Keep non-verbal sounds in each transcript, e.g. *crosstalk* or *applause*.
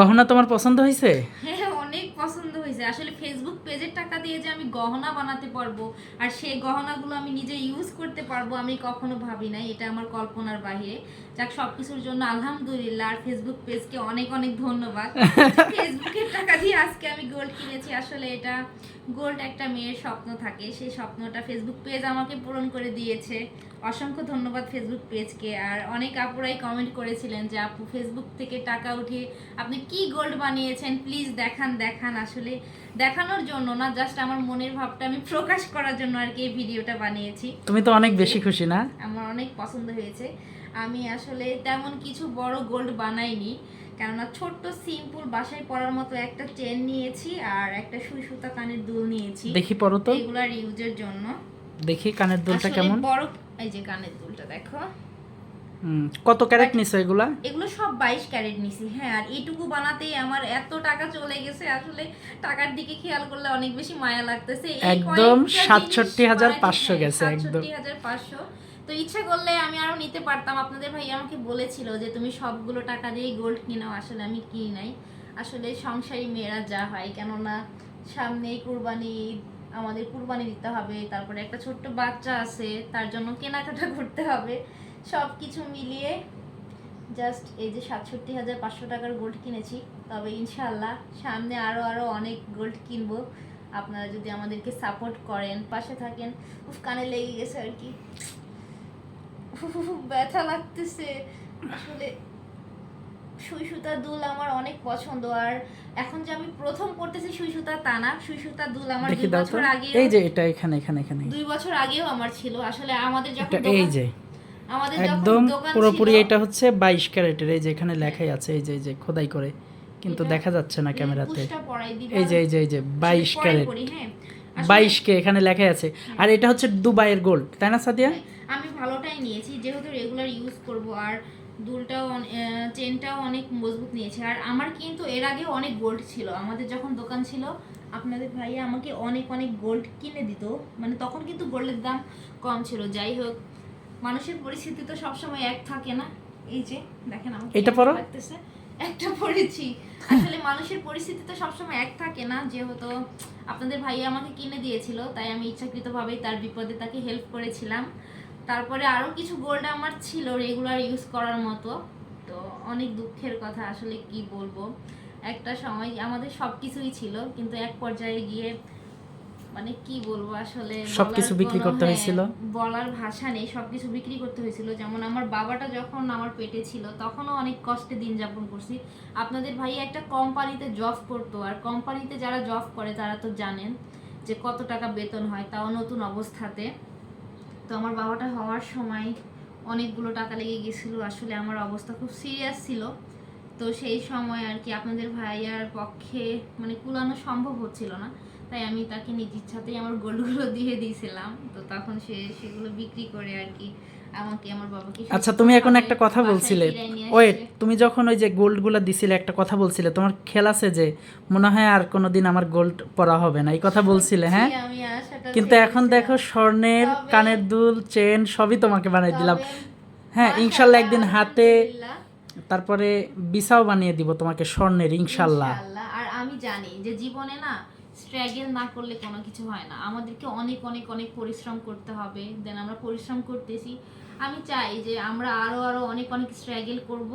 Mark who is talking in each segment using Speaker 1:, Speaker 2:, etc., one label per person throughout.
Speaker 1: গহনা তোমার পছন্দ হয়েছে?
Speaker 2: হ্যাঁ অনেক পছন্দ হয়েছে। আসলে ফেসবুক পেজের টাকা দিয়ে যে আমি গহনা বানাতে পারব আর সেই গহনাগুলো আমি নিজে ইউজ করতে পারব আমি কখনো ভাবি নাই। এটা আমার কল্পনার বাইরে যাক সবকিছুর জন্য আলহামদুলিল্লাহ আর ফেসবুক পেজকে অনেক অনেক ধন্যবাদ। *laughs* ফেসবুকের টাকা দিয়ে আজকে আমি গোল্ড কিনেছি। আসলে এটা গোল্ড একটা মেয়ের স্বপ্ন থাকে। সেই স্বপ্নটা ফেসবুক পেজ আমাকে পূরণ করে দিয়েছে। অসংখ্য ধন্যবাদ ফেসবুক পেজকে আর অনেক আপুরাই কমেন্ট করেছিলেন যে আপু ফেসবুক থেকে টাকা উঠিয়ে আপনি কি গোল্ড বানিয়েছেন? প্লিজ দেখান দেখান আসলে। দেখানোর জন্য না জাস্ট আমার মনের ভাবটা আমি প্রকাশ করার জন্য আর কি এই ভিডিওটা বানিয়েছি।
Speaker 1: তুমি তো অনেক বেশি খুশি না?
Speaker 2: আমার অনেক পছন্দ হয়েছে। আমি আসলে তেমন কিছু বড় গোল্ড বানাইনি কেননা ছোট্ট সিম্পল বাসায় পরার মতো একটা চেন নিয়েছি আর একটা সুই সুতা কানের দুল নিয়েছি।
Speaker 1: দেখি পরো তো।
Speaker 2: রেগুলার ইউজের জন্য।
Speaker 1: দেখি কানের দুলটা কেমন।
Speaker 2: বড় এই যে কানের দুলটা দেখো।
Speaker 1: কত ক্যারেট নিছো এগুলা?
Speaker 2: এগুলো সব বাইশ ক্যারেট নিছি হ্যাঁ আর এইটুকু বানাতেই আমার এত টাকা চলে গেছে। আসলে টাকার দিকে খেয়াল করলে অনেক বেশি মায়া লাগতেছে।
Speaker 1: একদম
Speaker 2: জিনিস
Speaker 1: 67,500
Speaker 2: হ্যাঁ,
Speaker 1: গেছে একদম।
Speaker 2: 67,500 তো ইচ্ছা করলে আমি আরও নিতে পারতাম। আপনাদের ভাই আমাকে বলেছিল যে তুমি সবগুলো টাকা দিয়েই গোল্ড কিনাও আসলে আমি কিনি নাই। আসলে সংসারী মেয়েরা যা হয় কেননা সামনেই কুরবানি ঈদ, আমাদের কুরবানি দিতে হবে, তারপরে একটা ছোট্ট বাচ্চা আছে, তার জন্য কেনাকাটা করতে হবে। সব কিছু মিলিয়ে জাস্ট এই যে সাতষট্টি হাজার পাঁচশো টাকার গোল্ড কিনেছি। তবে ইনশাল্লাহ সামনে আরও আরও অনেক গোল্ড কিনবো। আপনারা যদি আমাদেরকে সাপোর্ট করেন, পাশে থাকেন, উফ, কানে লেগে গেছে আর কি। ব্যথা লাগতেছে। আসলে সুই সুতার দুল আমার অনেক পছন্দ। আর এখন যে আমি প্রথম করতেছি সুই সুতা তা না। সুই সুতার দুল আমার দুই বছর আগে
Speaker 1: এই যে এটা এখানে এখানে এখানে।
Speaker 2: দুই বছর আগেও আমার ছিল। আসলে আমাদের যখন
Speaker 1: এই যে।
Speaker 2: আমাদের যখন
Speaker 1: একদম পুরোপুরি এটা হচ্ছে বাইশ ক্যারেটের। এই যে এখানে লেখাই আছে এই যে এই যে খোদাই করে। কিন্তু দেখা যাচ্ছে না ক্যামেরাতে। এই যে এই যে এই যে বাইশ ক্যারেট।
Speaker 2: হ্যাঁ।
Speaker 1: বাইশ কে এখানে লেখাই আছে। আর এটা হচ্ছে দুবাইয়ের গোল্ড তাই না সাদিয়া?
Speaker 2: আমি ভালোটাই নিয়েছি। যেহেতু রেগুলার ইউজ করব। আর দুলটাও চেনটাও অনেক মজবুত নিয়েছে। আর আমার কিন্তু এর আগে অনেক গোল্ড ছিল। আমাদের যখন দোকান ছিল আপনাদের ভাইয়া আমাকে অনেক অনেক গোল্ড কিনে দিত। মানে তখন কিন্তু গোল্ডের দাম কম ছিল। যাই হোক মানুষের পরিস্থিতি তো সবসময় এক থাকে না। এই যে দেখেন আমাকে
Speaker 1: এটা পরো।
Speaker 2: একটা পরেছি। আসলে মানুষের পরিস্থিতি তো সবসময় এক থাকে না। যেহেতু আপনাদের ভাইয়া আমাকে কিনে দিয়েছিল তাই আমি ইচ্ছাকৃতভাবেই তার বিপদে তাকে হেল্প করেছিলাম। তারপরে আরও কিছু গোল্ড আমার ছিল রেগুলার ইউজ করার মতো। তো অনেক দুঃখের কথা আসলে কি বলব। একটা সময় আমাদের সব কিছুই ছিল কিন্তু এক পর্যায়ে গিয়ে মানে কি বলব আসলে
Speaker 1: সবকিছু বিক্রি করতে
Speaker 2: হ্যাঁ,
Speaker 1: হয়েছিল?
Speaker 2: বলার ভাষা নেই সবকিছু বিক্রি করতে হয়েছিল। যেমন আমার বাবাটা যখন আমার পেটে ছিল তখনও অনেক কষ্টে দিন যাপন করছি। আপনাদের ভাই একটা কোম্পানিতে জব করতো আর কোম্পানিতে যারা জব করে তারা তো জানেন যে কত টাকা বেতন হয় তাও নতুন অবস্থাতে। তো আমার বাবাটা হওয়ার সময় অনেকগুলো টাকা লেগে গেছিল। আসলে আমার অবস্থা খুব সিরিয়াস ছিল। তো সেই সময় আর কি আপনাদের ভাইয়ার পক্ষে মানে কুলানো সম্ভব হচ্ছিল না। তাই আমি তাকে নিজ ইচ্ছাতেই আমার গোল্ডগুলো দিয়ে দিয়েছিলাম। তো তখন সে সেগুলো বিক্রি করে আর কি আমাকে আমার বাবাকে
Speaker 1: আচ্ছা তুমি এখন একটা কথা বলছিলে। ওয়েট তুমি যখন ওই যে গোল্ডগুলা দিছিলে একটা কথা বলছিলে তোমার খেল আছে যে মনে হয় আর কোনোদিন আমার গোল্ড পরা হবে না এই কথা বলছিলে হ্যাঁ? কিন্তু এখন দেখো স্বর্ণের কানের দুল চেন সবই তোমাকে বানিয়ে দিলাম। হ্যাঁ ইনশাল্লাহ একদিন হাতে তারপরে বিসাও বানিয়ে দিব তোমাকে স্বর্ণের ইনশাল্লাহ।
Speaker 2: আর আমি জানি যে জীবনে না স্ট্রাগল না করলে কোনো কিছু হয় না। আমাদেরকে অনেক অনেক অনেক পরিশ্রম করতে হবে। দেন আমরা পরিশ্রম করতেছি। আমি চাই যে আমরা আরও আরও অনেক অনেক স্ট্রাগল করব।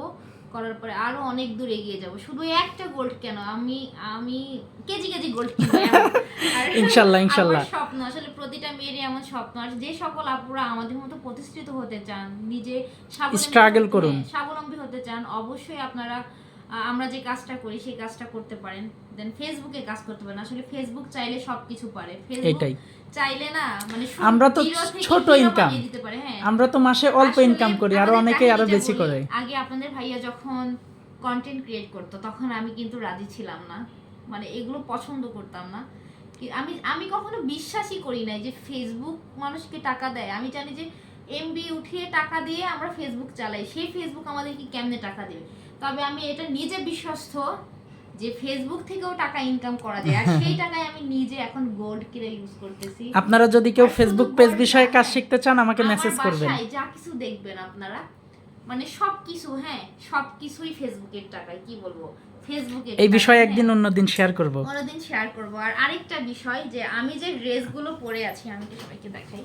Speaker 2: করার পরে আরও অনেক দূর এগিয়ে যাব। শুধু একটা গোল্ড কেন? আমি আমি কেজি কেজি গোল্ড *laughs*
Speaker 1: ইনশাল্লাহ, ইনশাল্লাহ।
Speaker 2: স্বপ্ন আসলে প্রতিটা মেয়েরই এমন স্বপ্ন আর যে সকল আপুরা আমাদের মতো প্রতিষ্ঠিত হতে চান নিজে স্বাবলম্বী হতে-
Speaker 1: করুন।
Speaker 2: হ্যাঁ, স্বাবলম্বী হতে চান অবশ্যই আপনারা আমরা যে কাজটা করি সেই কাজটা করতে পারেন। দেন ফেসবুকে কাজ করতে পারেন। আসলে ফেসবুক চাইলে সবকিছু পারে। ফেসবুক
Speaker 1: এটাই।
Speaker 2: চাইলে না মানে
Speaker 1: আমরা তো ছোট
Speaker 2: পারে, হ্যাঁ।
Speaker 1: আমরা তো মাসে অল্প ইনকাম করি আর
Speaker 2: আমাদের
Speaker 1: অনেকে
Speaker 2: আরও
Speaker 1: বেশি করে
Speaker 2: আগে আপনাদের ভাইয়া যখন কন্টেন্ট ক্রিয়েট করতো তখন আমি কিন্তু রাজি ছিলাম না। মানে এগুলো পছন্দ করতাম না। আমি আমি কখনো বিশ্বাসই করি নাই যে ফেসবুক মানুষকে টাকা দেয়। আমি জানি যে এমবি উঠিয়ে টাকা দিয়ে আমরা ফেসবুক চালাই। সেই ফেসবুক আমাদেরকে কেমনে টাকা দেবে? তবে আমি এটা নিজে বিশ্বস্ত যে ফেসবুক থেকেও টাকা ইনকাম করা যায়। আর *laughs* সেই টাকায় আমি নিজে এখন গোল্ড কিনে ইউজ করতেছি।
Speaker 1: আপনারা যদি কেউ ফেসবুক পেজ বিষয়ে কাজ
Speaker 2: হ্যাঁ।
Speaker 1: শিখতে চান আমাকে মেসেজ করবেন।
Speaker 2: যা কিছু দেখবেন আপনারা মানে সব কিছু হ্যাঁ সব কিছুই ফেসবুকের টাকায় কি বলব? ফেসবুকে
Speaker 1: এই বিষয়ে
Speaker 2: হ্যাঁ।
Speaker 1: একদিন অন্যদিন শেয়ার করব।
Speaker 2: অন্যদিন শেয়ার করব। আর আরেকটা বিষয় যে আমি যে ড্রেসগুলো পরে আছি আমি কি সবাইকে দেখাই।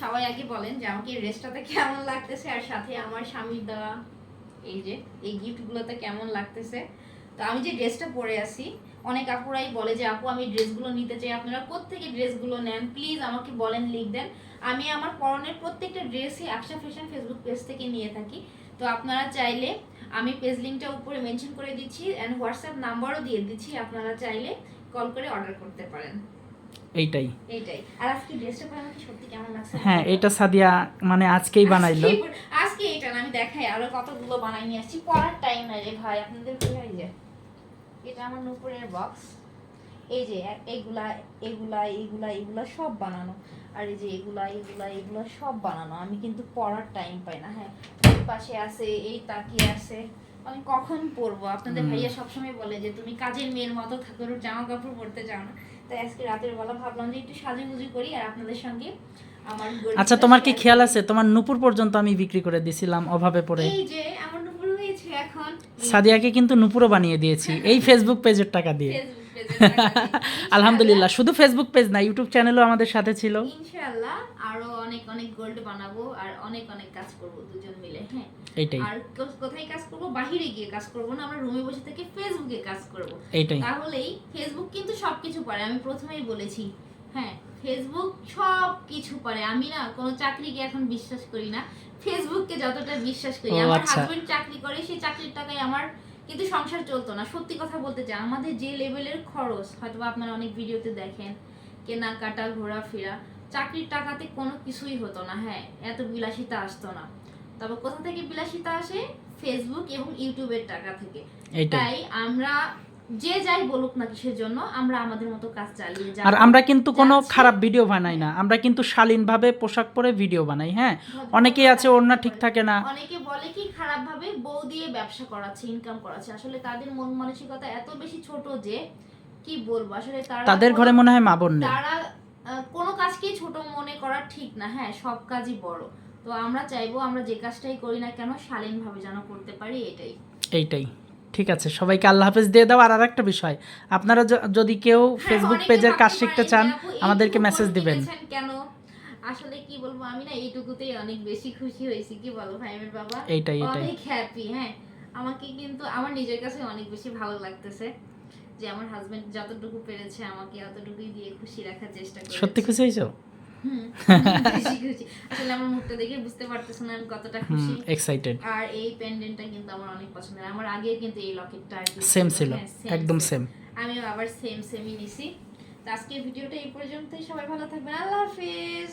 Speaker 2: সবাই আগে বলেন যে আমাকে এই ড্রেসটাতে কেমন লাগতেছে আর সাথে আমার স্বামীর দেওয়া এই যে, এই গিফটগুলোতে কেমন লাগতেছে? তো আমি যে ড্রেসটা পরে আছি, অনেক আপুরাই বলে যে, আপু, আমি ড্রেসগুলো নিতে চাই, আপনারা কোত্থেকে ড্রেসগুলো নেন? প্লিজ আমাকে বলেন, লিখ দেন। আমি আমার পরনের প্রত্যেকটা ড্রেসই আকশা ফ্যাশন ফেসবুক পেজ থেকে নিয়ে থাকি। তো আপনারা চাইলে, আমি পেজ লিঙ্কটা উপরে মেনশন করে দিচ্ছি অ্যান্ড হোয়াটসঅ্যাপ নাম্বারও দিয়ে দিচ্ছি, আপনারা চাইলে কল করে অর্ডার করতে পারেন।
Speaker 1: এইটাই।
Speaker 2: এইটাই। আর আজকে ড্রেসটা পরে আমাকে সত্যি কেমন লাগছে?
Speaker 1: হ্যাঁ এটা সাদিয়া মানে আজকেই বানাইলো।
Speaker 2: আজকে- এটা আমি দেখাই। আরও কতগুলো বানাই নিয়ে আসছি। পড়ার টাইম নাই রে ভাই। আপনাদের যে এটা আমার নুপুরের বক্স এই যে এগুলা এগুলা এগুলা এগুলা সব বানানো। আর এই যে এগুলা এগুলা এগুলা সব বানানো। আমি কিন্তু পড়ার টাইম পাই না। হ্যাঁ এই পাশে আছে এই তাকিয়ে আছে। আমি কখন পরবো? আপনাদের ভাইয়া সবসময় বলে যে তুমি কাজের মেয়ের মতো থাকো জামা কাপড় পরতে চাও না। তাই আজকে রাতের বেলা ভাবলাম যে একটু সাজুগুজু করি আর আপনাদের সঙ্গে আমার
Speaker 1: আচ্ছা তোমার কি খেয়াল আছে? তোমার নুপুর পর্যন্ত আমি বিক্রি করে দিছিলাম অভাবে পড়ে।
Speaker 2: এই যে আমার নুপুর হয়েছে এখন।
Speaker 1: সাদিয়াকে কিন্তু নুপুরও বানিয়ে দিয়েছি। এই ফেসবুক পেজের টাকা দিয়ে। *laughs* আলহামদুলিল্লাহ শুধু ফেসবুক পেজ না ইউটিউব চ্যানেলও আমাদের সাথে ছিল।
Speaker 2: ইনশাআল্লাহ আরও অনেক অনেক গোল্ড বানাবো আর অনেক অনেক কাজ করব দুজন মিলে হ্যাঁ।
Speaker 1: এইটাই।
Speaker 2: আর কোথায় কাজ করব? বাহিরে গিয়ে কাজ করব না আমরা রুমে বসে থেকে ফেসবুকে কাজ করব।
Speaker 1: এইটাই।
Speaker 2: তাহলেই ফেসবুক কিন্তু সবকিছু পারে আমি প্রথমেই বলেছি হ্যাঁ ফেসবুক সব কিছু পারে। আমি না কোনো চাকরিকে এখন বিশ্বাস করি না। ফেসবুককে যতটা বিশ্বাস করি আমার
Speaker 1: আচ্ছা।
Speaker 2: হাজবেন্ড চাকরি করে সেই চাকরির টাকায় আমার কিন্তু সংসার চলতো না। সত্যি কথা বলতে চাই আমাদের যে লেভেলের খরচ হয়তো আপনারা অনেক ভিডিওতে দেখেন কেনাকাটা ঘোরাফেরা চাকরির টাকাতে কোনো কিছুই হতো না হ্যাঁ এত বিলাসিতা আসতো না। তবে কোথা থেকে বিলাসিতা আসে? ফেসবুক এবং ইউটিউবের টাকা থেকে। তাই আমরা যে যাই বলুক না কিসের জন্য আমরা আমাদের মতো কাজ চালিয়ে যাব।
Speaker 1: আর আমরা কিন্তু কোনো খারাপ ভিডিও বানাই না। আমরা কিন্তু শালীনভাবে পোশাক পরে ভিডিও বানাই হ্যাঁ? অনেকেই আছে ওড়না ঠিক থাকে না।
Speaker 2: অনেকে বলে কি খারাপ ভাবে বউ দিয়ে ব্যবসা করাচ্ছে ইনকাম করাচ্ছে। আসলে তাদের মন মানসিকতা এত বেশি ছোট যে কি বলব? আসলে তারা
Speaker 1: তাদের ঘরে মনে হয় মা বোন নেই।
Speaker 2: তারা কোনো কাজকেই ছোট মনে করা ঠিক না হ্যাঁ? সব কাজই বড়। তো আমরা চাইব আমরা যে কাজটাই করি না কেন শালীন ভাবে যেন করতে পারি এটাই।
Speaker 1: এইটাই। ঠিক আছে সবাইকে আল্লাহ হাফেজ দিয়ে দাও। আর আরেকটা বিষয় আপনারা যদি কেউ
Speaker 2: হ্যাঁ,
Speaker 1: ফেসবুক পেজের কাজ শিখতে চান আমাদেরকে মেসেজ দিবেন।
Speaker 2: কেন? আসলে কি বলব আমি না এইটুকুতেই অনেক বেশি খুশি হয়েছি কি বলো ভাইমের বাবা?
Speaker 1: এইটাই এটাই
Speaker 2: অনেক হ্যাপি হ্যাঁ। আমাকে কিন্তু আমার নিজের কাছে অনেক বেশি ভালো লাগতেছে যে আমার হাজবেন্ড যতটুকু পেরেছে আমাকে অতটুকুই দিয়ে খুশি রাখার চেষ্টা করেছে।
Speaker 1: সত্যি খুশি হয়েছো?
Speaker 2: আসলে আমার মুখটা দেখে বুঝতে পারতেছ না আমি কতটা খুশি।
Speaker 1: এক্সাইটেড
Speaker 2: আর এই পেন্ডেন্টটা কিন্তু আমার অনেক পছন্দের। আমার আগে কিন্তু এই লকেটটা
Speaker 1: সেম ছিল। একদম সেম
Speaker 2: আমিও আবার সেম সেমই নিছি। তো আজকে ভিডিওটা এই পর্যন্তই। সবাই ভালো থাকবেন। আল্লাহ হাফিজ।